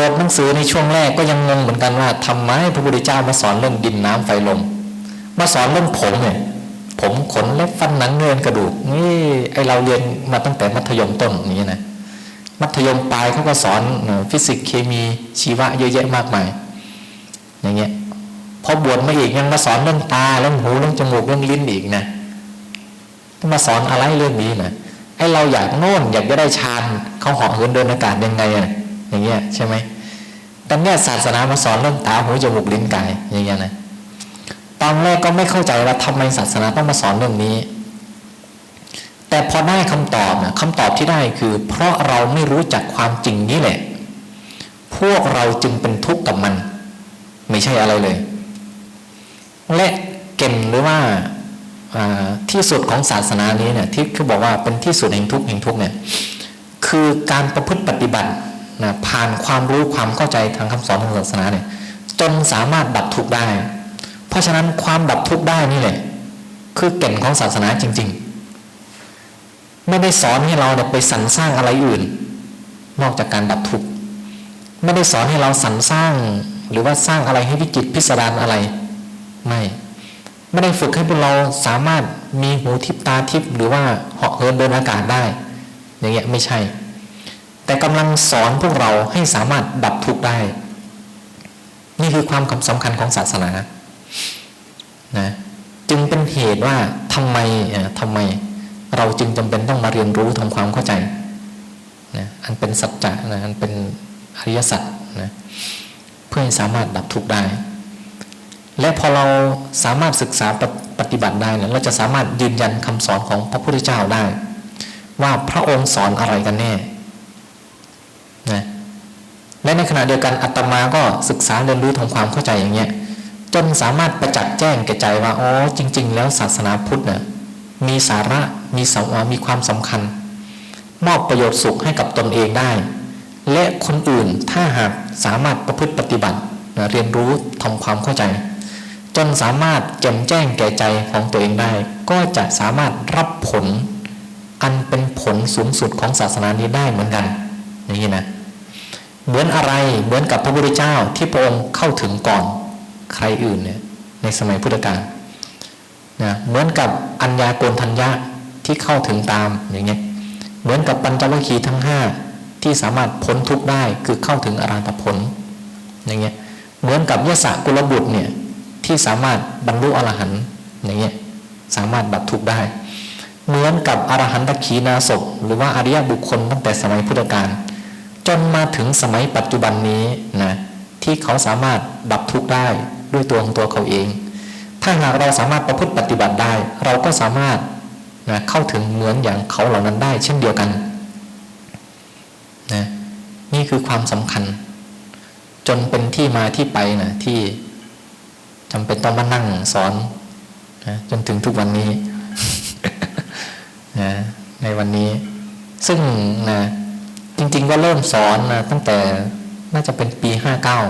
ปิดหนังสือในช่วงแรกก็ยังงงเหมือนกันว่าทำไมพระพุทธเจ้ามาสอนเรื่องดินน้ำไฟลมมาสอนเรื่องผมเนี่ยผมขนเล็บฟันหนังเงินกระดูกนี่ไอเราเรียนมาตั้งแต่มัธยมต้นนี้นะมัธยมปลายเขาก็สอนฟิสิกส์เคมีชีวะเยอะแยะมากมาย อย่างเงี้ยพอบวชมาอีกยังมาสอนเรื่องตาเรื่องหูเรื่องจมูกเรื่องลิ้นอีกนะมาสอนอะไรเรื่องนี้นะไอเราอยากโน่นอยากจะได้ฌานเขาหาะเหินเดินอากาศยังไงอะ อย่างเงี้ยใช่ไหมแต่เนี่ยศาสนามาสอนเรื่องตาหูจมูกลิ้นกายอย่างเงี้ยนะตอนแรกก็ไม่เข้าใจว่าทำไมศาสนาต้องมาสอนเรื่องนี้ แต่พอได้คำตอบนะคำตอบที่ได้คือ เพราะเราไม่รู้จักความจริงนี้แหละ พวกเราจึงเป็นทุกข์กับมัน ไม่ใช่อะไรเลย และเก่นหรือว่าที่สุดของศาสนานี้เนี่ยที่เขาบอกว่าเป็นที่สุดแห่งทุกข์แห่งทุกข์เนี่ยคือการประพฤติปฏิบัติ นะผ่านความรู้ความเข้าใจทางคำสอนของศาสนาเนี่ยจนสามารถดับทุกข์ได้ เพราะฉะนั้นความดับทุกข์ได้นี่แหละคือเก่นของศาสนาจริง ๆ ไม่ได้สอนให้เราเนี่ยไปสรรสร้างอะไรอื่น นอกจากการดับทุกข์ไม่ได้สอนให้เราสรรสร้าง หรือว่าสร้างอะไรให้วิจิตพิสดารอะไร ไม่ไม่ได้ฝึกให้พวกเราสามารถมีหูทิพตาทิพหรือว่าเหาะเหินเดินอากาศได้ อย่างเงี้ยไม่ใช่ แต่กำลังสอนพวกเราให้สามารถดับทุกข์ได้ นี่คือความสำคัญของศาสนานะจึงเป็นเหตุว่าทำไมทำไมเราจึงจำเป็นต้องมาเรียนรู้ทำความเข้าใจนะอันเป็นสัจจะนะอันเป็นอริยสัจนะเพื่อให้สามารถดับทุกข์ได้ และพอเราสามารถศึกษาปฏิบัติได้เนี่ยเราจะสามารถยืนยันคำสอนของพระพุทธเจ้าได้ ว่าพระองค์สอนอะไรกันแน่ และในขณะเดียวกันอาตมาก็ศึกษาเรียนรู้ทำความเข้าใจอย่างเงี้ยจนสามารถประจักษ์แจ้งแก่ใจว่าอ๋อจริง ๆ แล้วศาสนาพุทธเนี่ยมีสาระมีสามีความสำคัญ มอบประโยชน์สุขให้กับตนเองได้ และคนอื่นถ้าหากสามารถประพฤติปฏิบัติเรียนรู้ทำความเข้าใจ จนสามารถแจ่มแจ้งแก่ใจของตัวเองได้ ก็จะสามารถรับผล อันเป็นผลสูงสุดของศาสนานี้ได้เหมือนกันอย่างนี้นะ เหมือนอะไรเหมือนกับพระพุทธเจ้าที่พระองค์เข้าถึงก่อนใครอื่นเนี่ยในสมัยพุทธกาลนะเหมือนกับอัญญาโกณทัญญาที่เข้าถึงตามอย่างเงี้ยเหมือนกับปัญจวัคคีย์ทั้งห้าที่สามารถพ้นทุกข์ได้คือเข้าถึงอรหัตผลอย่างเงี้ยเหมือนกับยศกุลบุตรเนี่ยที่สามารถบรรลุอรหันต์อย่างเงี้ยสามารถบับทุกข์ได้ เหมือนกับอรหันตขีนาศหรือว่าอริยบุคคลตั้งแต่สมัยพุทธกาล จนมาถึงสมัยปัจจุบันนี้นะที่เขาสามารถดับทุกข์ได้ด้วยตัวของตัวเขาเอง ถ้าหากเราสามารถประพฤติปฏิบัติได้ เราก็สามารถนะเข้าถึงเหมือนอย่างเขาเหล่านั้นได้ เช่นเดียวกันนะนี่คือความสำคัญ จนเป็นที่มาที่ไปนะที่จำเป็นต้องมานั่งสอนนะจนถึงทุกวันนี้นะในวันนี้ ซึ่งนะ จริง ๆ ก็เริ่มสอนนะตั้งแต่น่าจะเป็นปีห้าเก้า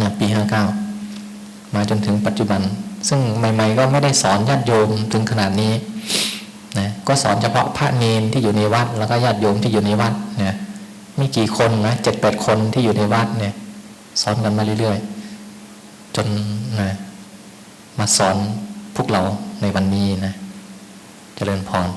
นะปีห้าเก้ามาจนถึงปัจจุบัน ซึ่งใหม่ ๆ ก็ไม่ได้สอนญาติโยมถึงขนาดนี้นะก็สอนเฉพาะพระเนนที่อยู่ในวัด แล้วก็ญาติโยมที่อยู่ในวัดเนี่ยม่กี่คนนะเจ็ดแปดคนที่อยู่ในวัดเนี่ยสอนกันมาเรื่อยๆ จนนะมาสอนพวกเราในวันนี้นะเจริญพร